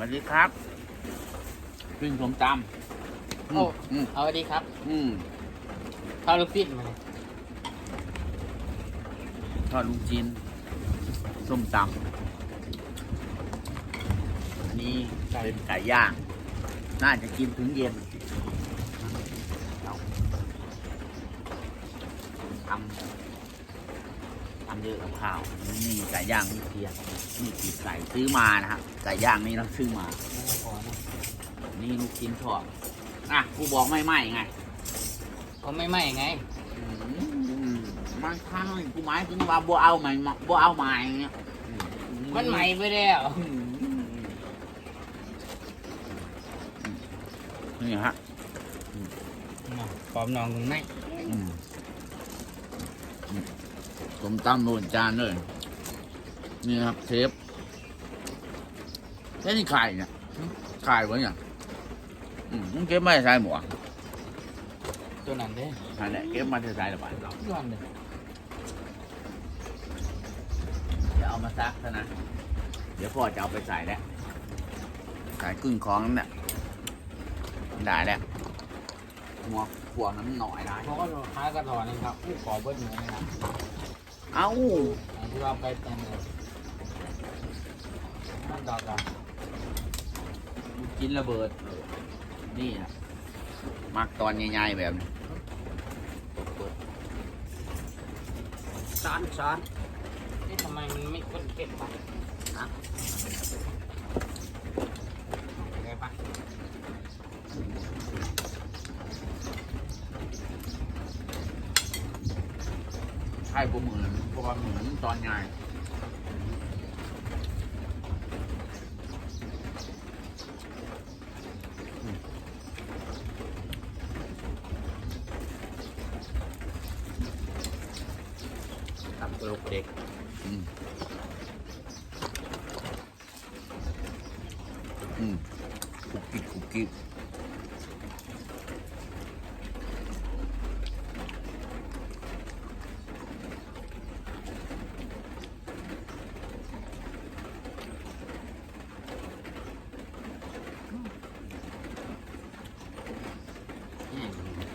วัสดีครับกินสมตำโอ้ อืมเอาดีครับอืมข้าวลูกศิษย์มาเลยทอดลูกชิ้นส้มตำอันนี้เป็นไก่ย่าง น่าจะกินถึงเย็นเอาทำทำเยอะกับข้าวนี่ไก่ย่างนี่เทียนนี่ปีกไก่ซื้อมานะครับไก่ย่างนี่เราซื้อมาไม่ต้องขอนะนี่ลูกชิ้นทอดอะกูบอกไม่ไหมไงเขาไม่ไหม้ไงอืมมันทางกูหมายถึงว่าบัวเอาใหม่บัวเอาใหม่เนี่ยมันไหม้ไปแล้วอืมนี่ฮะปอมนองตรงไหนอืมอืม ผมตำโดนจานเลย นี่ครับเทปแล้วนี่ไข่เนี่ยไข่วะเนี่ยอืมมึงเก็บไม่ใส่หมวกตัวนั้นเด้นั่นแหละเก็บมาใส่ระบายเราย้อนเด้เดี๋ยวเอามาซักซะนะ เดี๋ยวพ่อจะเอาไปใส่แล้วใส่กึ่งของนั่นแหละได้แล้วหัวหัวนั้นหน่อยนะเพราะว่าค้ากระถอนนี่ครับผู้ขอเบิ้ลเนื้อนะครับ เอ้าอันที่ว่าไปเต็มเลยนั่นดอกอะกินระเบิด นี่นะมักตอนใหญ่ๆแบบนี้ซ้อนซ้อนนี่ทำไมมันไม่คนเก็บปะฮะไง ใช่กูเหมือนเพราะว่าเหมือนตอนใหญ่ตับกระโหลกเด็กอืมอืมคุกกิ๊กคุกกิ๊ก อื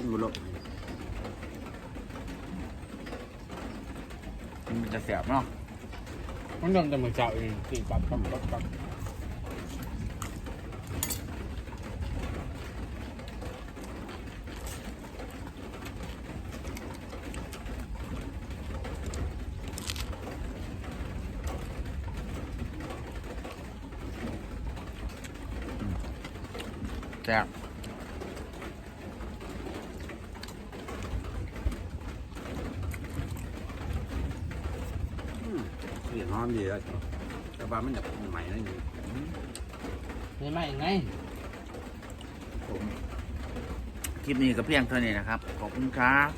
เนาะตกมาฮึ่มฮึ่มบนมาบนหมองก็รู้แล้วมันจะแสบเนาะมันยังจะมือเจ้าอีกสี่ปับปับปับปับแสบ เสียหอมดีแล้วแต่ว่ามันจะใหม่นั่นเองนี่ไหมไงผมคลิปนี้ก็เพียงเท่านี้นะครับ ขอบคุณครับ